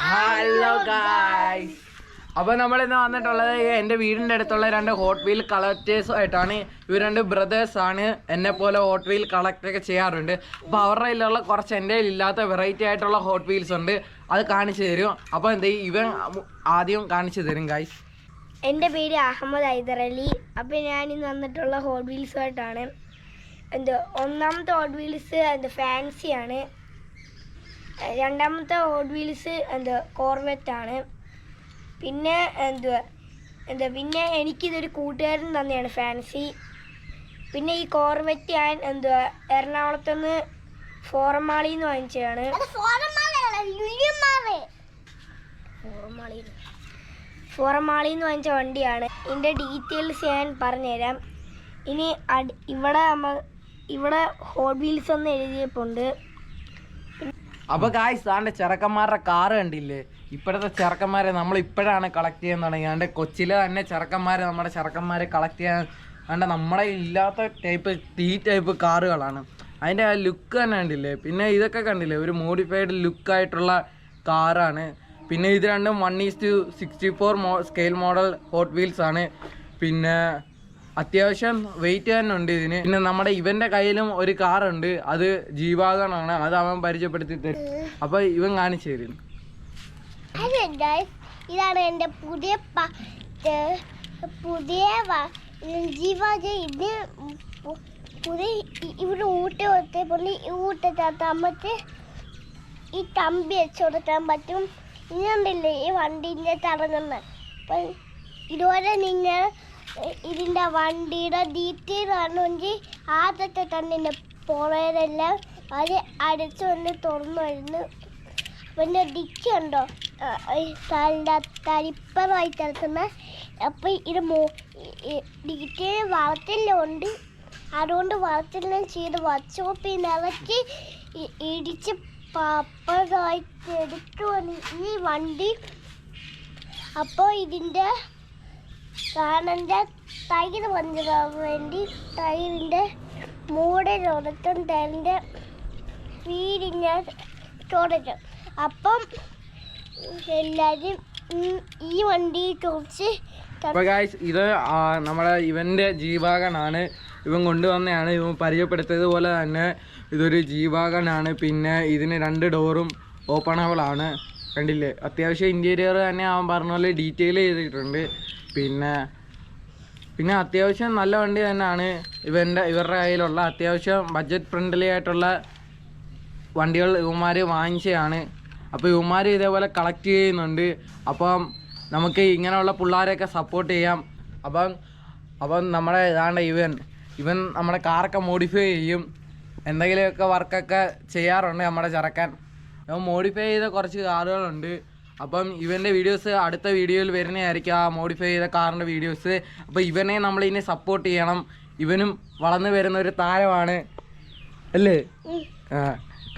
Hello guys അപ്പോൾ നമ്മൾ ഇന്ന് വന്നിട്ടുള്ളത് എന്റെ വീടിന്റെ അടുത്തുള്ള രണ്ട് ഹോട്ട് വീൽ കളക്ടേഴ്സും ആയിട്ടാണ്. ഇവർ രണ്ട് ബ്രദേഴ്സ് ആണ്. എന്നെ പോലെ ഹോട്ട് വീൽ കളക്ട് ഒക്കെ ചെയ്യാറുണ്ട്. അപ്പോൾ അവരുടെ കയ്യിലുള്ള കുറച്ച് എന്റെ ഇല്ലാത്ത വെറൈറ്റി ആയിട്ടുള്ള ഹോട്ട് വീൽസ് ഉണ്ട്. അത് കാണിച്ചു തരും. അപ്പോൾ എന്ത് ഇവൻ ആദ്യം കാണിച്ചു തരും ഗായ്സ് എന്റെ പേര് അഹമ്മദ് ഹൈദർ അലി. അപ്പോൾ ഞാൻ ഇന്ന് വന്നിട്ടുള്ള ഹോട്ട് വീൽസുമായിട്ടാണ് എന്ത് ഒന്നാമത്തെ ഹോട്ട് വീൽസ് എന്ത് ഫാൻസിയാണ് രണ്ടാമത്തെ ഹോട്ട് വീൽസ് എന്ത്? കോർവെറ്റാണ് പിന്നെ എന്തുവാ? എന്താ? പിന്നെ എനിക്കിതൊരു കൂട്ടുകാരൻ തന്നെയാണ് ഫാൻസി പിന്നെ ഈ കോർവെറ്റ് ഞാൻ എന്തുവാ? എറണാകുളത്തുനിന്ന് ഫോറമാളിയിൽ നിന്ന് വാങ്ങിച്ചതാണ് ഫോറമാളിയിൽ എന്ന് നിന്ന് വാങ്ങിച്ച വണ്ടിയാണ്. ഇതിന്റെ ഡീറ്റെയിൽസ് ഞാൻ പറഞ്ഞുതരാം. ഇനി ഇവിടെ നമ്മൾ ഇവിടെ ഹോട്ട് വീൽസ് ഒന്ന് എഴുതിയപ്പോണ്ട്. അപ്പോൾ ഗായ്സ് സാറിന്റെ ചെറുക്കന്മാരുടെ കാറ് കണ്ടില്ലേ? ഇപ്പോഴത്തെ ചെറുക്കന്മാരെ നമ്മൾ ഇപ്പോഴാണ് കളക്ട് ചെയ്യാൻ തുടങ്ങിയാണ്ട് കൊച്ചിലെ തന്നെ ചെറുക്കന്മാരെ നമ്മുടെ ചെറുക്കന്മാരെ കളക്ട് ചെയ്യാൻ കണ്ട നമ്മളെ ഇല്ലാത്ത ടൈപ്പ് ടീ ടൈപ്പ് കാറുകളാണ് അതിന്റെ ആ ലുക്ക് തന്നെ കണ്ടില്ലേ? പിന്നെ ഇതൊക്കെ കണ്ടില്ലേ? ഒരു മോഡിഫൈഡ് ലുക്കായിട്ടുള്ള കാറാണ് പിന്നെ ഇത് രണ്ടും one is to sixty four മോ സ്കെയിൽ മോഡൽ ഹോട്ട് വീൽസ് ആണ്. പിന്നെ അത്യാവശ്യം വെയിറ്റ് തന്നെ ഉണ്ട് ഇതിന്. പിന്നെ നമ്മുടെ ഇവന്റെ കയ്യിലും ഒരു കാർ ഉണ്ട്. അത് ജീവാഗണാണ് അത് അവൻ പരിചയപ്പെടുത്തി തരും അപ്പൊ ഇവൻ കാണിച്ചു തരും. ഇതാണ് എന്റെ പുതിയ പുതിയ ജീവാജ ഇത് പുതിയ ഇവിടെ ഊട്ട കൊടുത്തപ്പോൾ ഈ ഊട്ടത്തകത്ത് ഈ തമ്പി വെച്ച് കൊടുക്കാൻ പറ്റും. ഇതുണ്ടല്ലേ ഈ വണ്ടിന്റെ തറങ്ങുന്ന ഇതുപോലെ നിങ്ങൾ ഇതിന്റെ വണ്ടിയുടെ ഡീറ്റെയിൽ കാണുമെങ്കിൽ ആദ്യത്തെ തന്നെ എന്റെ പുറയിലെല്ലാം അത് അടച്ചു വന്ന് തുറന്നു വരുന്നു. പിന്നെ ഡിക്കി ഉണ്ടോ? തരിപ്പറായി കിടക്കുന്ന അപ്പം ഇത് മോ ഡീറ്റെയിൽ വളത്തില്ലുണ്ട് അതുകൊണ്ട് വളർത്തില്ലാം ചെയ്ത് വർക്ക്ഷോപ്പിൽ നിറച്ച് ഇടിച്ച് ഇടിച്ച് എടുത്തു വന്ന് ഈ വണ്ടി. അപ്പോൾ ഇതിന്റെ കാണന്റെ തൈര് പഞ്ചറാൻ വേണ്ടി ടയറിന്റെ മൂടലൊടത്തും ടയറിന്റെ ഞാൻ ചോദിച്ചു അപ്പം എല്ലാവരും ഈ വണ്ടി കുറിച്ച് അപ്പോൾ ഗായ്സ് ഇത് നമ്മുടെ ഇവന്റെ ജീവാകനാണ്. ഇവൻ കൊണ്ടുവന്നതാണ് ഇവൻ പരിചയപ്പെടുത്തിയത് പോലെ തന്നെ ഇതൊരു ജീവാകനാണ്. പിന്നെ ഇതിന് രണ്ട് ഡോറും ഓപ്പണബിൾ ആണ്. കണ്ടില്ലേ? അത്യാവശ്യം ഇന്റീരിയർ തന്നെ അവൻ പറഞ്ഞ പോലെ ഡീറ്റെയിൽ ചെയ്തിട്ടുണ്ട്. പിന്നെ പിന്നെ അത്യാവശ്യം നല്ല വണ്ടി തന്നെയാണ്. ഇവന്റെ ഇവരുടെ കയ്യിലുള്ള അത്യാവശ്യം ബഡ്ജറ്റ് ഫ്രണ്ട്ലി ആയിട്ടുള്ള വണ്ടികൾ ഇവന്മാർ വാങ്ങിച്ചതാണ്. അപ്പോൾ ഇവന്മാർ ഇതേപോലെ കളക്ട് ചെയ്യുന്നുണ്ട്. അപ്പം നമുക്ക് ഇങ്ങനെയുള്ള പിള്ളേരെയൊക്കെ സപ്പോർട്ട് ചെയ്യാം. അപ്പം അപ്പം നമ്മുടെ ഇതാണ്ട് ഇവൻ ഇവൻ നമ്മുടെ കാറൊക്കെ മോഡിഫൈ ചെയ്യും. എന്തെങ്കിലുമൊക്കെ വർക്കൊക്കെ ചെയ്യാറുണ്ട് നമ്മുടെ ചെറുക്കൻ. മോഡിഫൈ ചെയ്ത കുറച്ച് കാറുകളുണ്ട്. അപ്പം ഇവന്റെ വീഡിയോസ് അടുത്ത വീഡിയോയിൽ വരുന്നതായിരിക്കും. ആ മോഡിഫൈ ചെയ്ത കാറിന്റെ വീഡിയോസ് അപ്പോൾ ഇവനെ നമ്മൾ ഇനി സപ്പോർട്ട് ചെയ്യണം. ഇവനും വളർന്നു വരുന്ന ഒരു താരമാണ്. അല്ലേ? ആ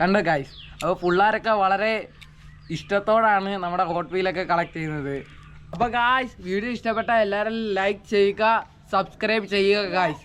കണ്ടോ ഗായ്സ് അപ്പോൾ പിള്ളേരൊക്കെ വളരെ ഇഷ്ടത്തോടാണ് നമ്മുടെ ഹോട്ട് വീലൊക്കെ കളക്ട് ചെയ്യുന്നത്. അപ്പോൾ ഗായ്സ് വീഡിയോ ഇഷ്ടപ്പെട്ട എല്ലാവരും ലൈക്ക് ചെയ്യുക സബ്സ്ക്രൈബ് ചെയ്യുക ഗായ്സ്